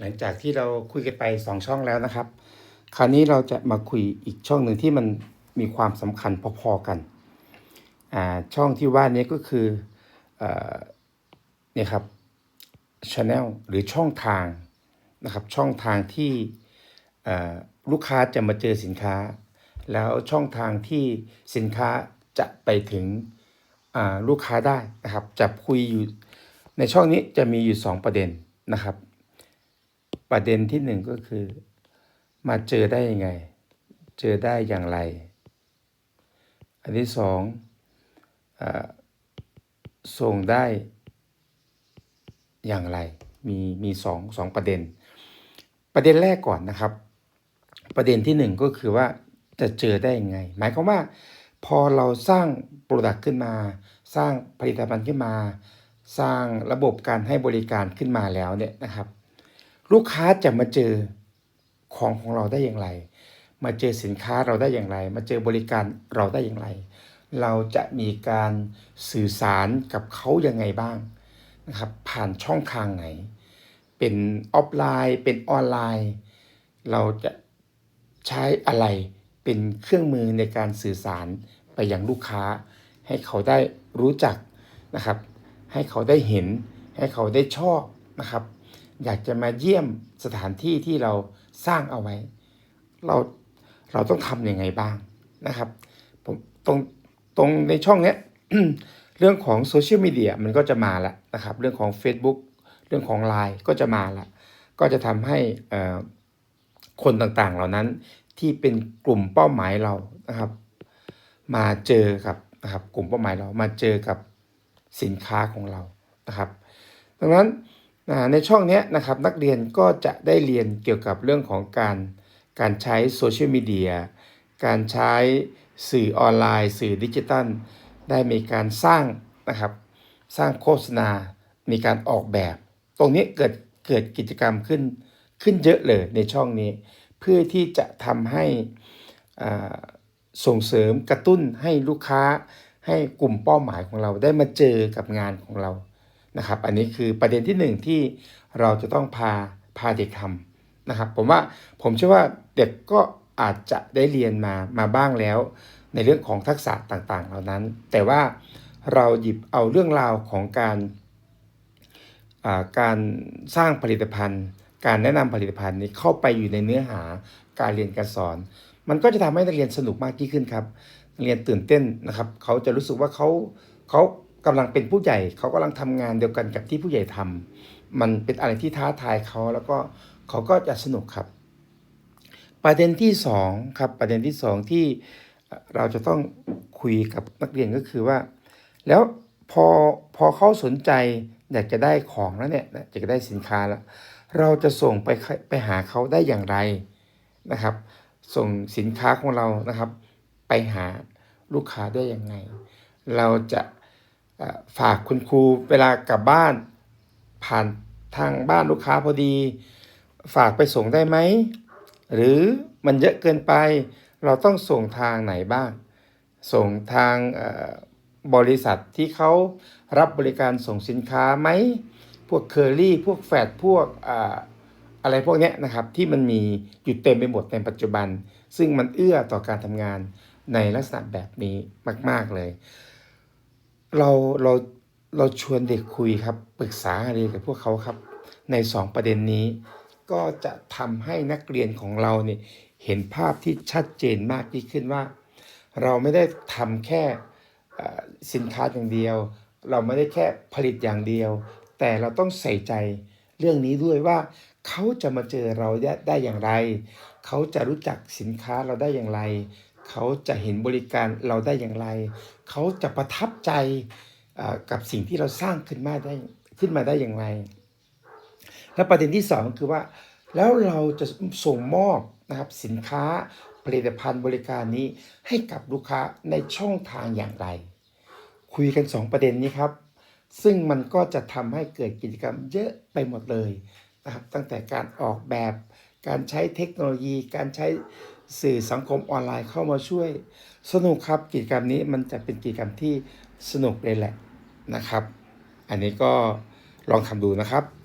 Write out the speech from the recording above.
หลังจากที่เราคุยกันไปสองช่องแล้วนะครับ คราวนี้เราจะมาคุยอีกช่องหนึ่งที่มันมีความสำคัญพอๆกัน อ่าช่องที่ว่านี้ก็คือเอ่อเนี่ยครับ channel หรือช่องทางนะครับช่องทางที่อ่อลูกค้าจะมาเจอสินค้า แล้วช่องทางที่สินค้าจะไปถึงอ่าลูกค้าได้นะครับจะคุยอยู่ในช่องนี้จะมีอยู่ 2 ประเด็นนะครับ ประเด็นที่หนึ่งก็คือ มาเจอได้ยังไง เจอได้อย่างไร อันที่สองอส่งได้อย่างไร มีมีสองสองประเด็น ประเด็นแรกก่อนนะครับ ประเด็นที่หนึ่งก็คือว่าจะเจอได้ยังไง หมายความว่า พอเราสร้างโปรดักต์ขึ้นมา สร้างผลิตภัณฑ์ขึ้นมา สร้างระบบการให้บริการขึ้นมาแล้วเนี่ยนะครับ ลูกค้าจะมาเจอของของเราได้อย่างไร มาเจอสินค้าเราได้อย่างไร มาเจอบริการเราได้อย่างไร เราจะมีการสื่อสารกับเขายังไงบ้างนะครับผ่านช่องทางไหน เป็นออฟไลน์ เป็นออนไลน์ เราจะใช้อะไรเป็นเครื่องมือในการสื่อสารไปยังลูกค้า ให้เขาได้รู้จักนะครับ ให้เขาได้เห็น ให้เขาได้ชอบนะครับ อยากจะมาเยี่ยมสถานที่ที่เราสร้างเอาไว้ เราเราต้องทำยังไงบ้างนะครับผมตรงตรงในช่องเนี้ยเรื่องของโซเชียลมีเดียมันก็จะมาแล้วนะครับ เรื่องของ Facebook เรื่องของ Line ก็จะมาละก็จะทำให้เอ่อคนต่างๆเหล่านั้นที่เป็นกลุ่มเป้าหมายเรานะครับ มาเจอกับนะครับกลุ่มเป้าหมายเรามาเจอกับสินค้าของเรานะครับ ดังนั้น ในช่องนี้นะครับนักเรียนก็จะได้เรียนเกี่ยวกับเรื่องของการการใช้โซเชียลมีเดียการใช้สื่อออนไลน์ สื่อดิจิตัล ได้มีการสร้างนะครับสร้างโฆษณา มีการออกแบบ ตรงนี้เกิดเกิดกิจกรรมขึ้นขึ้นเยอะเลยในช่องนี้ เพื่อที่จะทำให้ส่งเสริมกระตุ้นให้ลูกค้าให้กลุ่มเป้าหมายของเราได้มาเจอกับงานของเรา นะครับ อันนี้คือประเด็นที่หนึ่งที่เราจะต้องพาพาเด็กทำนะครับ ผมว่าผมเชื่อว่าเด็กก็อาจจะได้เรียนมามาบ้างแล้ว ในเรื่องของทักษะต่างๆ เหล่านั้น แต่ว่าเราหยิบเอาเรื่องราวของการการสร้างผลิตภัณฑ์ การแนะนำผลิตภัณฑ์นี้เข้าไปอยู่ในเนื้อหาการเรียนการสอน มันก็จะทำให้นักเรียนสนุกมากยิ่งขึ้นครับนักเรียนตื่นเต้นนะครับ เขาจะรู้สึกว่าเขาเขา กำลังเป็นผู้ใหญ่เขากำลังทำงานเดียวกันกับที่ผู้ใหญ่ทำมันเป็นอะไรที่ท้าทายเขาแล้วก็เขาก็จะสนุกครับ ประเด็นที่สองครับประเด็นที่สองที่เราจะต้องคุยกับนักเรียนก็คือว่า แล้วพอพอเขาสนใจอยากจะได้ของแล้วเนี่ยอยากจะได้สินค้าแล้ว เราจะส่งไปไปหาเขาได้อย่างไรนะครับ ส่งสินค้าของเรานะครับ ไปหาลูกค้าได้อยังไง เราจะ ฝากคุณครูเวลากลับบ้าน ผ่านทางบ้านลูกค้าพอดี ฝากไปส่งได้ไหม หรือมันเยอะเกินไป เราต้องส่งทางไหนบ้าง ส่งทางบริษัทที่เขารับบริการส่งสินค้าไหม พวกเคอรี่ พวกแฟดพวกอะไรพวกนี้นะครับ ที่มันมีอยู่เต็มไปหมดในปัจจุบัน ซึ่งมันเอื้อต่อการทำงานในลักษณะแบบนี้มาก ๆ เลย เราเราเราชวนเด็กคุยครับปรึกษาอะไรกับพวกเขาครับ ในสองประเด็นนี้ ก็จะทำให้นักเรียนของเราเนี่ยเห็นภาพที่ชัดเจนมากยิ่งขึ้นว่า เราไม่ได้ทำแค่สินค้าอย่างเดียว เราไม่ได้แค่ผลิตอย่างเดียว แต่เราต้องใส่ใจเรื่องนี้ด้วยว่าเขาจะมาเจอเราได้อย่างไร เขาจะรู้จักสินค้าเราได้อย่างไร เขาจะเห็นบริการเราได้อย่างไร เขาจะประทับใจกับสิ่งที่เราสร้างขึ้นมาได้ขึ้นมาได้อย่างไร และประเด็นที่สองคือว่าแล้วเราจะส่งมอบนะครับสินค้าผลิตภัณฑ์บริการนี้ให้กับลูกค้าในช่องทางอย่างไร คุยกันสองประเด็นนี้ครับ ซึ่งมันก็จะทำให้เกิดกิจกรรมเยอะไปหมดเลยนะครับตั้งแต่การออกแบบการใช้เทคโนโลยี การใช้ สื่อสังคมออนไลน์เข้ามาช่วย สนุกครับกิจกรรมนี้มันจะเป็นกิจกรรมที่สนุกเลยแหละนะครับ อันนี้ก็ลองทำดูนะครับ